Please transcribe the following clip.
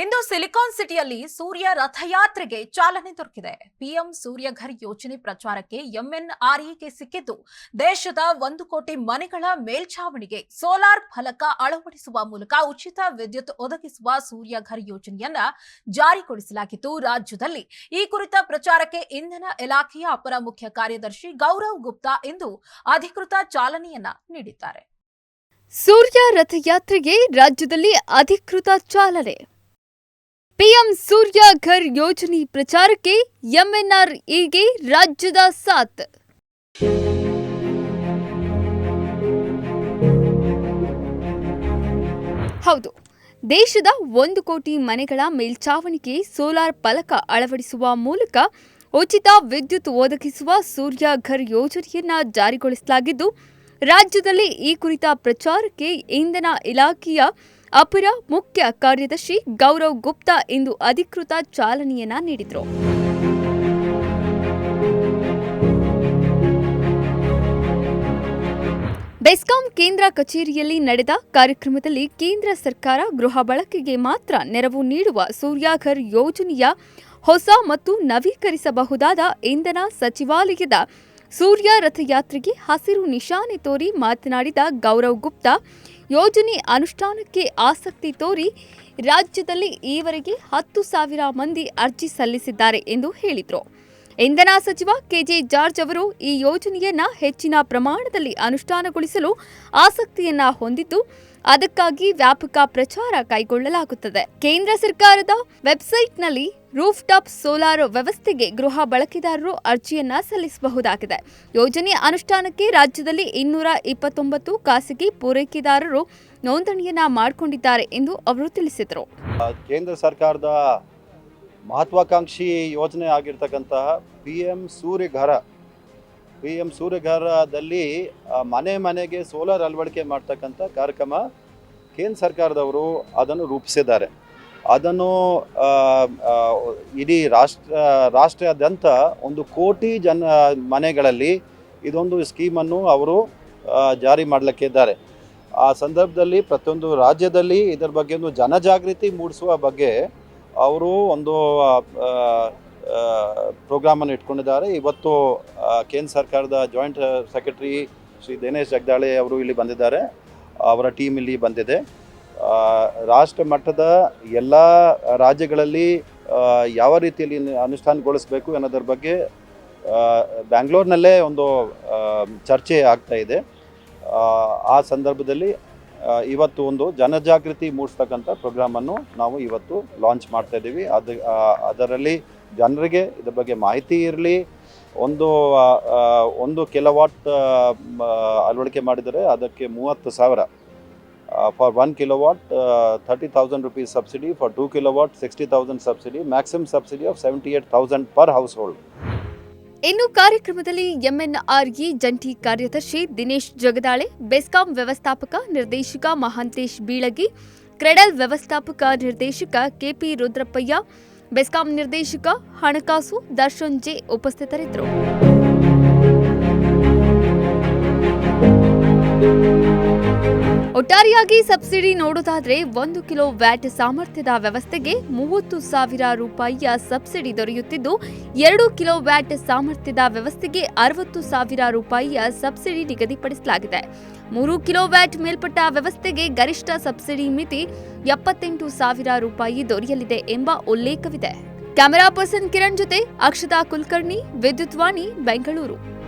ಇಂದು silicon ಸಿಟಿಯಲ್ಲಿ ಸೂರ್ಯ ರಥಯಾತ್ರೆಗೆ ಚಾಲನೆ ದೊರಕಿದೆ. ಪಿಎಂ ಸೂರ್ಯಘರ್ ಯೋಜನೆ ಪ್ರಚಾರಕ್ಕೆ ಎಂಎನ್ಆರ್ಇಗೆ ಸಿಕ್ಕಿದ್ದು, ದೇಶದ ಒಂದು ಕೋಟಿ ಮನೆಗಳ ಮೇಲ್ಛಾವಣಿಗೆ ಸೋಲಾರ್ ಫಲಕ ಅಳವಡಿಸುವ ಮೂಲಕ ಉಚಿತ ವಿದ್ಯುತ್ ಒದಗಿಸುವ ಸೂರ್ಯಘರ್ ಯೋಜನೆಯನ್ನ ಜಾರಿಗೊಳಿಸಲಾಗಿದ್ದು, ರಾಜ್ಯದಲ್ಲಿ ಈ ಕುರಿತ ಪ್ರಚಾರಕ್ಕೆ ಇಂಧನ ಇಲಾಖೆಯ ಅಪರ ಮುಖ್ಯ ಕಾರ್ಯದರ್ಶಿ ಗೌರವ್ ಗುಪ್ತಾ ಇಂದು ಅಧಿಕೃತ ಚಾಲನೆಯನ್ನ ನೀಡಿದ್ದಾರೆ. ಸೂರ್ಯ ರಥಯಾತ್ರೆಗೆ ರಾಜ್ಯದಲ್ಲಿ ಅಧಿಕೃತ ಚಾಲನೆ. ಪಿಎಂ ಸೂರ್ಯ ಘರ್ ಯೋಜನೆ ಪ್ರಚಾರಕ್ಕೆ ಎಂಎನ್ಆರ್ಇಗೆ ರಾಜ್ಯದ ಸಾಥ್. ಹೌದು, ದೇಶದ ಒಂದು ಕೋಟಿ ಮನೆಗಳ ಮೇಲ್ಛಾವಣಿಗೆ ಸೋಲಾರ್ ಫಲಕ ಅಳವಡಿಸುವ ಮೂಲಕ ಉಚಿತ ವಿದ್ಯುತ್ ಒದಗಿಸುವ ಸೂರ್ಯ ಘರ್ ಯೋಜನೆಯನ್ನ ಜಾರಿಗೊಳಿಸಲಾಗಿದ್ದು, ರಾಜ್ಯದಲ್ಲಿ ಈ ಕುರಿತ ಪ್ರಚಾರಕ್ಕೆ ಇಂಧನ ಇಲಾಖೆಯ ಅಪರ ಮುಖ್ಯ ಕಾರ್ಯದರ್ಶಿ ಗೌರವ್ ಗುಪ್ತಾ ಇಂದು ಅಧಿಕೃತ ಚಾಲನೆಯನ್ನ ನೀಡಿದರು. ಬೆಸ್ಕಾಂ ಕೇಂದ್ರ ಕಚೇರಿಯಲ್ಲಿ ನಡೆದ ಕಾರ್ಯಕ್ರಮದಲ್ಲಿ ಕೇಂದ್ರ ಸರ್ಕಾರ ಗೃಹ ಬಳಕೆಗೆ ಮಾತ್ರ ನೆರವು ನೀಡುವ ಸೂರ್ಯಾಘರ್ ಯೋಜನೆಯ ಹೊಸ ಮತ್ತು ನವೀಕರಿಸಬಹುದಾದ ಇಂಧನ ಸಚಿವಾಲಯದ ಸೂರ್ಯ ರಥಯಾತ್ರೆಗೆ ಹಸಿರು ನಿಶಾನೆ ತೋರಿ ಮಾತನಾಡಿದ ಗೌರವ್ ಗುಪ್ತಾ ಯೋಜನೆ ಅನುಷ್ಠಾನಕ್ಕೆ ಆಸಕ್ತಿ ತೋರಿ ರಾಜ್ಯದಲ್ಲಿ ಈವರೆಗೆ ಹತ್ತು ಸಾವಿರ ಮಂದಿ ಅರ್ಜಿ ಸಲ್ಲಿಸಿದ್ದಾರೆ ಎಂದು ಹೇಳಿದರು. ಇಂಧನ ಸಚಿವ ಕೆಜೆ ಜಾರ್ಜ್ ಅವರು ಈ ಯೋಜನೆಯನ್ನು ಹೆಚ್ಚಿನ ಪ್ರಮಾಣದಲ್ಲಿ ಅನುಷ್ಠಾನಗೊಳಿಸಲು ಆಸಕ್ತಿಯನ್ನ ಹೊಂದಿದ್ದು, ಅದಕ್ಕಾಗಿ ವ್ಯಾಪಕ ಪ್ರಚಾರ ಕೈಗೊಳ್ಳಲಾಗುತ್ತದೆ. ಕೇಂದ್ರ ಸರ್ಕಾರದ ವೆಬ್ಸೈಟ್ನಲ್ಲಿ ರೂಫ್ ಟಾಪ್ ಸೋಲಾರ್ ವ್ಯವಸ್ಥೆಗೆ ಗೃಹ ಬಳಕೆದಾರರು ಅರ್ಜಿಯನ್ನ ಸಲ್ಲಿಸಬಹುದಾಗಿದೆ. ಯೋಜನೆ ಅನುಷ್ಠಾನಕ್ಕೆ ರಾಜ್ಯದಲ್ಲಿ ಇನ್ನೂರ ಇಪ್ಪತ್ತೊಂಬತ್ತು ಖಾಸಗಿ ಪೂರೈಕೆದಾರರು ನೋಂದಣಿಯನ್ನ ಮಾಡಿಕೊಂಡಿದ್ದಾರೆ ಎಂದು ಅವರು ತಿಳಿಸಿದರು. ಕೇಂದ್ರ ಸರ್ಕಾರದ ಮಹತ್ವಾಕಾಂಕ್ಷಿ ಯೋಜನೆ ಆಗಿರ್ತಕ್ಕಂತಹ P M Suryaghar P M ಸೂರ್ಯಘರದಲ್ಲಿ ಮನೆ ಮನೆಗೆ ಸೋಲಾರ್ ಅಳವಡಿಕೆ ಮಾಡ್ತಕ್ಕಂಥ ಕಾರ್ಯಕ್ರಮ ಕೇಂದ್ರ ಸರ್ಕಾರದವರು ಅದನ್ನು ರೂಪಿಸಿದ್ದಾರೆ. ಅದನ್ನು ಇಡೀ ರಾಷ್ಟ್ರ ರಾಷ್ಟ್ರಾದ್ಯಂತ ಒಂದು ಕೋಟಿ ಜನ ಮನೆಗಳಲ್ಲಿ ಇದೊಂದು ಸ್ಕೀಮನ್ನು ಅವರು ಜಾರಿ ಮಾಡಲಿಕ್ಕಿದ್ದಾರೆ ಆ ಸಂದರ್ಭದಲ್ಲಿ ಪ್ರತಿಯೊಂದು ರಾಜ್ಯದಲ್ಲಿ ಇದರ ಬಗ್ಗೆ ಒಂದು ಜನಜಾಗೃತಿ ಮೂಡಿಸುವ ಬಗ್ಗೆ ಅವರು ಒಂದು ಪ್ರೋಗ್ರಾಮನ್ನು ಇಟ್ಕೊಂಡಿದ್ದಾರೆ. ಇವತ್ತು ಕೇಂದ್ರ ಸರ್ಕಾರದ ಜಾಯಿಂಟ್ ಸೆಕ್ರೆಟರಿ ಶ್ರೀ ದಿನೇಶ್ ಜಗದಾಳೆ ಅವರು ಇಲ್ಲಿ ಬಂದಿದ್ದಾರೆ. ಅವರ ಟೀಮ್ ಇಲ್ಲಿ ಬಂದಿದೆ. ರಾಷ್ಟ್ರ ಮಟ್ಟದ ಎಲ್ಲ ರಾಜ್ಯಗಳಲ್ಲಿ ಯಾವ ರೀತಿಯಲ್ಲಿ ಅನುಷ್ಠಾನಗೊಳಿಸಬೇಕು ಅನ್ನೋದ್ರ ಬಗ್ಗೆ ಬ್ಯಾಂಗ್ಳೂರಿನಲ್ಲೇ ಒಂದು ಚರ್ಚೆ ಆಗ್ತಾ ಇದೆ. ಆ, ಸಂದರ್ಭದಲ್ಲಿ ಇವತ್ತು ಒಂದು ಜನಜಾಗೃತಿ ಮೂಡಿಸ್ತಕ್ಕಂಥ ಪ್ರೋಗ್ರಾಮನ್ನು ನಾವು ಇವತ್ತು ಲಾಂಚ್ ಮಾಡ್ತಾ ಇದ್ದೀವಿ. ಅದು ಅದರಲ್ಲಿ ಜನರಿಗೆ ಇದ್ರ ಬಗ್ಗೆ ಮಾಹಿತಿ ಇರಲಿ. ಒಂದು ಒಂದು ಕಿಲೋವಾಟ್ ಅಳವಡಿಕೆ ಮಾಡಿದರೆ ಅದಕ್ಕೆ ಮೂವತ್ತು ಸಾವಿರ for one kilowatt thirty thousand rupees subsidy for two kilowatt sixty thousand subsidy maximum subsidy of seventy eight thousand per household ಇನ್ನು ಕಾರ್ಯಕ್ರಮದಲ್ಲಿ ಎಂಎನ್ಆರ್ಇ ಜಂಟಿ ಕಾರ್ಯದರ್ಶಿ ದಿನೇಶ್ ಜಗದಾಳೆ, ಬೆಸ್ಕಾಂ ವ್ಯವಸ್ಥಾಪಕ ನಿರ್ದೇಶಕ ಮಹಾಂತೇಶ್ ಬೀಳಗಿ, ಕ್ರೆಡಲ್ ವ್ಯವಸ್ಥಾಪಕ ನಿರ್ದೇಶಕ ಕೆಪಿ ರುದ್ರಪ್ಪಯ್ಯ, ಬೆಸ್ಕಾಂ ನಿರ್ದೇಶಕ ಹಣಕಾಸು ದರ್ಶನ್ ಜೆ ಉಪಸ್ಥಿತರಿದ್ದರು. ಒಟ್ಟಾರೆಯಾಗಿ ಸಬ್ಸಿಡಿ ನೋಡೋದಾದ್ರೆ ಒಂದು ಕಿಲೋ ವ್ಯಾಟ್ ಸಾಮರ್ಥ್ಯದ ವ್ಯವಸ್ಥೆಗೆ ಮೂವತ್ತು ಸಾವಿರ ರೂಪಾಯಿಯ ಸಬ್ಸಿಡಿ ದೊರೆಯುತ್ತಿದ್ದು, ಎರಡು ಕಿಲೋ ವ್ಯಾಟ್ ಸಾಮರ್ಥ್ಯದ ವ್ಯವಸ್ಥೆಗೆ ಅರವತ್ತು ಸಾವಿರ ರೂಪಾಯಿಯ ಸಬ್ಸಿಡಿ ನಿಗದಿಪಡಿಸಲಾಗಿದೆ. ಮೂರು ಕಿಲೋ ವ್ಯಾಟ್ ಮೇಲ್ಪಟ್ಟ ವ್ಯವಸ್ಥೆಗೆ ಗರಿಷ್ಠ ಸಬ್ಸಿಡಿ ಮಿತಿ ಎಪ್ಪತ್ತೆಂಟು ಸಾವಿರ ರೂಪಾಯಿ ದೊರೆಯಲಿದೆ ಎಂಬ ಉಲ್ಲೇಖವಿದೆ. ಕ್ಯಾಮೆರಾ ಪರ್ಸನ್ ಕಿರಣ್ ಜೊತೆ ಅಕ್ಷತಾ ಕುಲಕರ್ಣಿ ವಿದ್ಯುತ್ವಾಣಿ ಬೆಂಗಳೂರು.